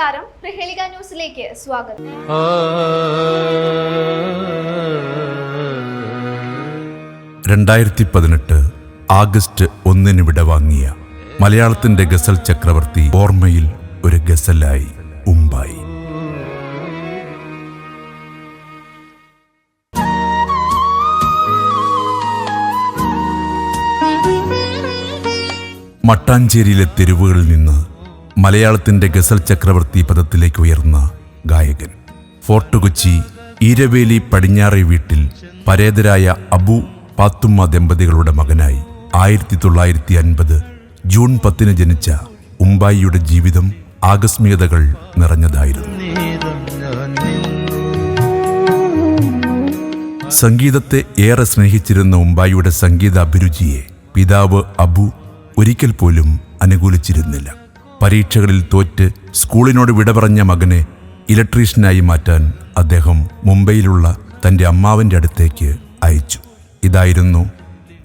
നമസ്കാരം. പ്രഹേളിക ന്യൂസിലേക്ക് സ്വാഗതം. രണ്ടായിരത്തി പതിനെട്ട് ആഗസ്റ്റ് ഒന്നിന് വിട വാങ്ങിയ മലയാളത്തിന്റെ ഗസൽ ചക്രവർത്തി ഓർമ്മയിൽ ഒരു ഗസലായി ഉമ്പായി. മട്ടാഞ്ചേരിയിലെ തെരുവുകളിൽ നിന്ന് മലയാളത്തിന്റെ ഗസൽ ചക്രവർത്തി പദത്തിലേക്ക് ഉയർന്ന ഗായകൻ. ഫോർട്ട് കൊച്ചി ഈരവേലി പടിഞ്ഞാറെ വീട്ടിൽ പരേതരായ അബു പാത്തുമ്മ ദമ്പതികളുടെ മകനായി ആയിരത്തി തൊള്ളായിരത്തി അൻപത് ജൂൺ പത്തിന് ജനിച്ച ഉമ്പായിയുടെ ജീവിതം ആകസ്മികതകൾ നിറഞ്ഞതായിരുന്നു. സംഗീതത്തെ ഏറെ സ്നേഹിച്ചിരുന്ന ഉമ്പായിയുടെ സംഗീത അഭിരുചിയെ പിതാവ് അബു ഒരിക്കൽ പോലും അനുകൂലിച്ചിരുന്നില്ല. പരീക്ഷകളിൽ തോറ്റ് സ്കൂളിനോട് വിട പറഞ്ഞ മകനെ ഇലക്ട്രീഷ്യനായി മാറ്റാൻ അദ്ദേഹം മുംബൈയിലുള്ള തന്റെ അമ്മാവന്റെ അടുത്തേക്ക് അയച്ചു. ഇതായിരുന്നു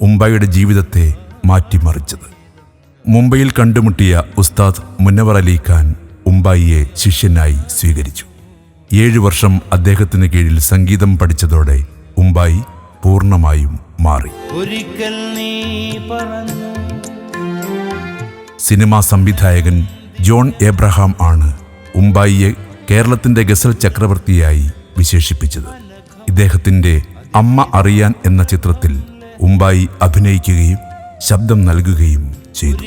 ഉംബായിയുടെ ജീവിതത്തെ മാറ്റിമറിച്ചത്. മുംബൈയിൽ കണ്ടുമുട്ടിയ ഉസ്താദ് മുന്നവർ അലി ഉംബായിയെ ശിഷ്യനായി സ്വീകരിച്ചു. ഏഴു വർഷം അദ്ദേഹത്തിന് കീഴിൽ സംഗീതം പഠിച്ചതോടെ ഉംബായി പൂർണമായും മാറി. ഒരിക്കൽ നീ പറഞ്ഞു സിനിമാ സംവിധായകൻ ജോൺ എബ്രഹാം ആണ് ഉമ്പായിയെ കേരളത്തിന്റെ ഗസൽ ചക്രവർത്തിയായി വിശേഷിപ്പിച്ചത്. ഇദ്ദേഹത്തിന്റെ അമ്മ അറിയാൻ എന്ന ചിത്രത്തിൽ ഉമ്പായി അഭിനയിക്കുകയും ശബ്ദം നൽകുകയും ചെയ്തു.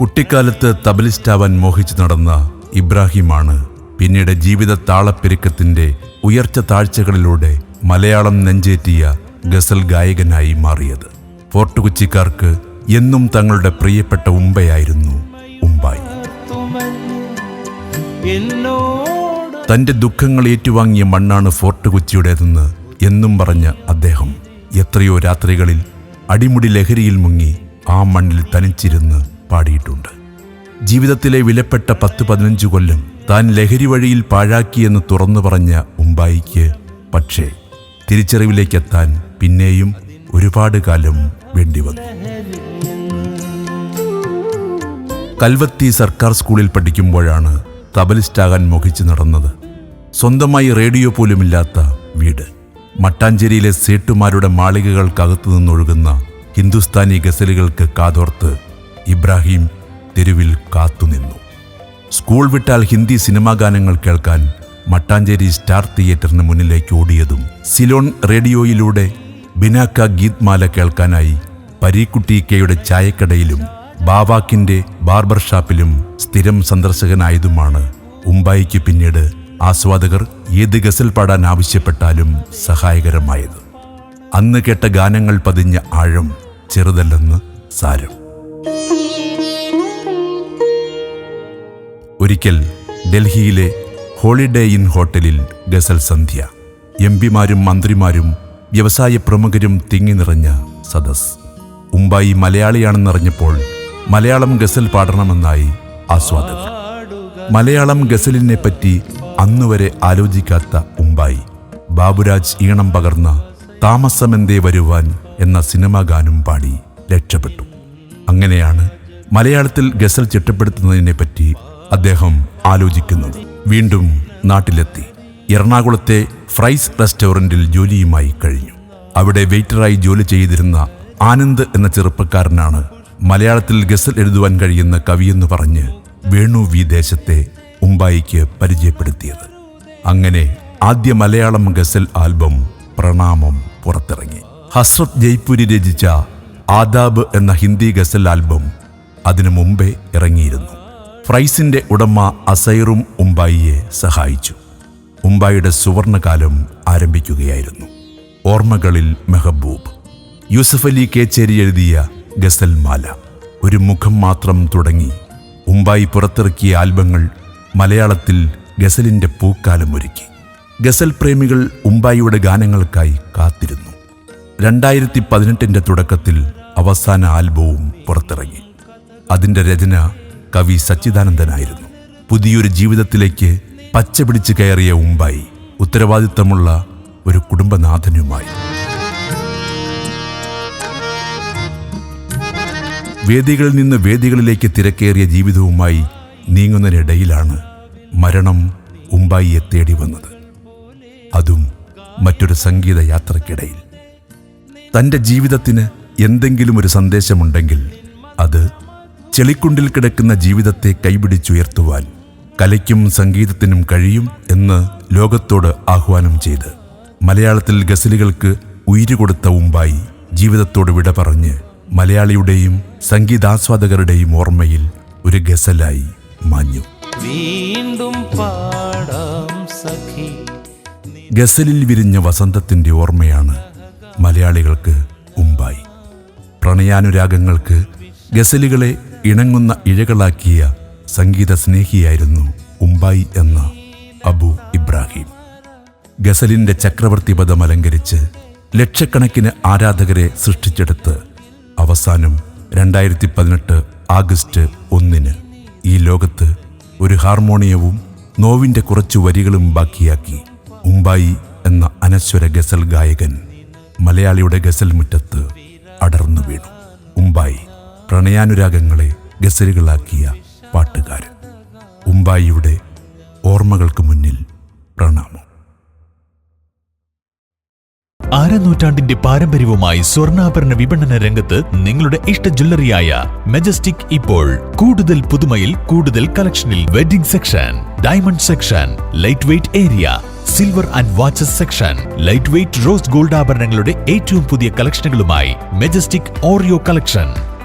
കുട്ടിക്കാലത്ത് തബലിസ്റ്റാവാൻ മോഹിച്ചു നടന്ന ഇബ്രാഹിമാണ് പിന്നീട് ജീവിത താളപ്പെരുക്കത്തിന്റെ ഉയർച്ച താഴ്ചകളിലൂടെ മലയാളം നെഞ്ചേറ്റിയ ഗസൽ ഗായകനായി മാറിയത്. ഫോർട്ട് കൊച്ചിക്കാർക്ക് എന്നും തങ്ങളുടെ പ്രിയപ്പെട്ട ഉമ്പയായിരുന്നു ഉമ്പായി. തന്റെ ദുഃഖങ്ങൾ ഏറ്റുവാങ്ങിയ മണ്ണാണ് ഫോർട്ട് കൊച്ചിയുടേതെന്ന് എന്നും പറഞ്ഞ അദ്ദേഹം എത്രയോ രാത്രികളിൽ അടിമുടി ലഹരിയിൽ മുങ്ങി ആ മണ്ണിൽ തനിച്ചിരുന്ന് പാടിയിട്ടുണ്ട്. ജീവിതത്തിലെ വിലപ്പെട്ട പത്ത് പതിനഞ്ച് കൊല്ലം താൻ ലഹരി വഴിയിൽ പാഴാക്കിയെന്ന് തുറന്നു പറഞ്ഞ ഉമ്പായിക്ക് പക്ഷേ തിരിച്ചറിവിലേക്കെത്താൻ പിന്നെയും ഒരുപാട് കാലം വേണ്ടിവന്നു കൽവത്തി സർക്കാർ സ്കൂളിൽ പഠിക്കുമ്പോഴാണ് തബലിസ്റ്റാകാൻ മോഹിച്ച് നടന്നത്. സ്വന്തമായി റേഡിയോ പോലുമില്ലാത്ത വീട്. മട്ടാഞ്ചേരിയിലെ സേട്ടുമാരുടെ മാളികകൾക്കകത്തു നിന്നൊഴുകുന്ന ഹിന്ദുസ്ഥാനി ഗസലുകൾക്ക് കാതോർത്ത് ഇബ്രാഹിം തെരുവിൽ കാത്തുനിന്നു സ്കൂൾ വിട്ടാൽ ഹിന്ദി സിനിമാ ഗാനങ്ങൾ കേൾക്കാൻ മട്ടാഞ്ചേരി സ്റ്റാർ തിയേറ്ററിന് മുന്നിലേക്ക് ഓടിയതും സിലോൺ റേഡിയോയിലൂടെ ബിനാക്ക ഗീത്മാല കേൾക്കാനായി പരീക്കുട്ടി കെയുടെ ചായക്കടയിലും ബാവാക്കിന്റെ ബാർബർ ഷാപ്പിലും സ്ഥിരം സന്ദർശകനായതുമാണ്. ഉമ്പായിക്ക് പിന്നീട് ആസ്വാദകർ ഏത് ഗസൽ പാടാൻ ആവശ്യപ്പെട്ടാലും സഹായകരമായത്. അന്ന് കേട്ട ഗാനങ്ങൾ പതിഞ്ഞ ആഴം ചെറുതല്ലെന്ന് സാരം. ഒരിക്കൽ ഡൽഹിയിലെ ഹോളിഡേ ഇൻ ഹോട്ടലിൽ ഗസൽ സന്ധ്യ. എം പിമാരും മന്ത്രിമാരും വ്യവസായ പ്രമുഖരും തിങ്ങി നിറഞ്ഞ സദസ്. ഉമ്പായി മലയാളിയാണെന്നറിഞ്ഞപ്പോൾ മലയാളം ഗസൽ പാടണമെന്നായി ആസ്വാദകർ. മലയാളം ഗസലിനെ പറ്റി അന്നുവരെ ആലോചിക്കാത്ത ഉമ്പായി ബാബുരാജ് ഈണം പകർന്ന താമസമെന്തേ വരുവാൻ എന്ന സിനിമാ ഗാനം പാടി രക്ഷപ്പെട്ടു. അങ്ങനെയാണ് മലയാളത്തിൽ ഗസൽ ചിട്ടപ്പെടുത്തുന്നതിനെ പറ്റി അദ്ദേഹം ആലോചിക്കുന്നത്. വീണ്ടും നാട്ടിലെത്തി. എറണാകുളത്തെ ഫ്രൈസ് റെസ്റ്റോറന്റിൽ ജോലിയുമായി കഴിഞ്ഞു. അവിടെ വെയിറ്ററായി ജോലി ചെയ്തിരുന്ന ആനന്ദ് എന്ന ചെറുപ്പക്കാരനാണ് മലയാളത്തിൽ ഗസൽ എഴുതുവാൻ കഴിയുന്ന കവിയെന്ന് പറഞ്ഞ് വേണു വി ദേശത്തെ ഉമ്പായിക്ക് പരിചയപ്പെടുത്തിയത്. അങ്ങനെ ആദ്യ മലയാളം ഗസൽ ആൽബം പ്രണാമം പുറത്തിറങ്ങി. ഹസ്രത് ജയ്പൂരി രചിച്ച ആദാബ് എന്ന ഹിന്ദി ഗസൽ ആൽബം അതിനു മുമ്പേ ഇറങ്ങിയിരുന്നു. ഫ്രൈസിന്റെ ഉടമ അസൈറും ഉമ്പായിയെ സഹായിച്ചു. ഉമ്പായിയുടെ സുവർണകാലം ആരംഭിക്കുകയായിരുന്നു. ഓർമ്മകളിൽ മെഹബൂബ് യൂസഫ് അലി കേച്ചേരി എഴുതിയ ഗസൽ മാല ഒരു മുഖം മാത്രം തുടങ്ങി ഉമ്പായി പുറത്തിറക്കിയ ആൽബങ്ങൾ മലയാളത്തിൽ ഗസലിന്റെ പൂക്കാലം ഒരുക്കി ഗസൽ പ്രേമികൾ ഉമ്പായിയുടെ ഗാനങ്ങൾക്കായി കാത്തിരുന്നു. രണ്ടായിരത്തി പതിനെട്ടിന്റെ തുടക്കത്തിൽ അവസാന ആൽബവും പുറത്തിറങ്ങി. അതിന്റെ രചന കവി സച്ചിദാനന്ദനായിരുന്നു. പുതിയൊരു ജീവിതത്തിലേക്ക് പച്ച പിടിച്ച് കയറിയ ഉമ്പായി ഉത്തരവാദിത്തമുള്ള ഒരു കുടുംബനാഥനുമായി. വേദികളിൽ നിന്ന് വേദികളിലേക്ക് തിരക്കേറിയ ജീവിതവുമായി നീങ്ങുന്നതിനിടയിലാണ് മരണം ഉമ്പായിയെ തേടി വന്നത്. അതും മറ്റൊരു സംഗീത യാത്രക്കിടയിൽ. തന്റെ ജീവിതത്തിന് എന്തെങ്കിലും ഒരു സന്ദേശമുണ്ടെങ്കിൽ അത് ചെളിക്കുണ്ടിൽ കിടക്കുന്ന ജീവിതത്തെ കൈപിടിച്ചുയർത്തുവാൻ കലയ്ക്കും സംഗീതത്തിനും കഴിയും എന്ന് ലോകത്തോട് ആഹ്വാനം ചെയ്ത് മലയാളത്തിൽ ഗസലുകൾക്ക് ഉയിര് ഉമ്പായി ജീവിതത്തോട് വിട പറഞ്ഞ് മലയാളിയുടെയും സംഗീതാസ്വാദകരുടെയും ഓർമ്മയിൽ ഒരു ഗസലായി മാഞ്ഞു. വീണ്ടും പാടാം സഖി. ഗസലിൽ വിരിഞ്ഞ വസന്തത്തിന്റെ ഓർമ്മയാണ് മലയാളികൾക്ക് ഉമ്പായി പ്രണയാനുരാഗങ്ങൾക്ക് ഗസലുകളെ ഇണങ്ങുന്ന ഇഴകളാക്കിയ സംഗീത സ്നേഹിയായിരുന്നു ഉമ്പായി എന്ന അബു ഇബ്രാഹിം. ഗസലിന്റെ ചക്രവർത്തി പദം അലങ്കരിച്ച് ലക്ഷക്കണക്കിന് ആരാധകരെ സൃഷ്ടിച്ചെടുത്ത് അവസാനം രണ്ടായിരത്തി പതിനെട്ട് ആഗസ്റ്റ് ഒന്നിന് ഈ ലോകത്ത് ഒരു ഹാർമോണിയവും നോവിന്റെ കുറച്ചു വരികളും ബാക്കിയാക്കി ഉംബായി എന്ന അനശ്വര ഗസൽ ഗായകൻ മലയാളിയുടെ ഗസൽ മുറ്റത്ത് അടർന്നു വീണു. ഉംബായി പ്രണയാനുരാഗങ്ങളെ ഗസലുകളാക്കിയ പാട്ടുകാരൻ. ഉമ്പായിയുടെ ഓർമ്മകൾക്ക് മുന്നിൽ പ്രണാമം. അരനൂറ്റാണ്ടിന്റെ പാരമ്പര്യവുമായി സ്വർണാഭരണ വിപണന രംഗത്ത് നിങ്ങളുടെ ഇഷ്ട ജ്വല്ലറിയായ മെജസ്റ്റിക് ഇപ്പോൾ കൂടുതൽ പുതുമയിൽ കൂടുതൽ കളക്ഷനിൽ wedding section diamond section light weight area silver and watches section light weight rose gold ആഭരണങ്ങളുടെ ഏറ്റവും പുതിയ കളക്ഷനുകളുമായി മെജസ്റ്റിക് ഓറിയോ കളക്ഷൻ.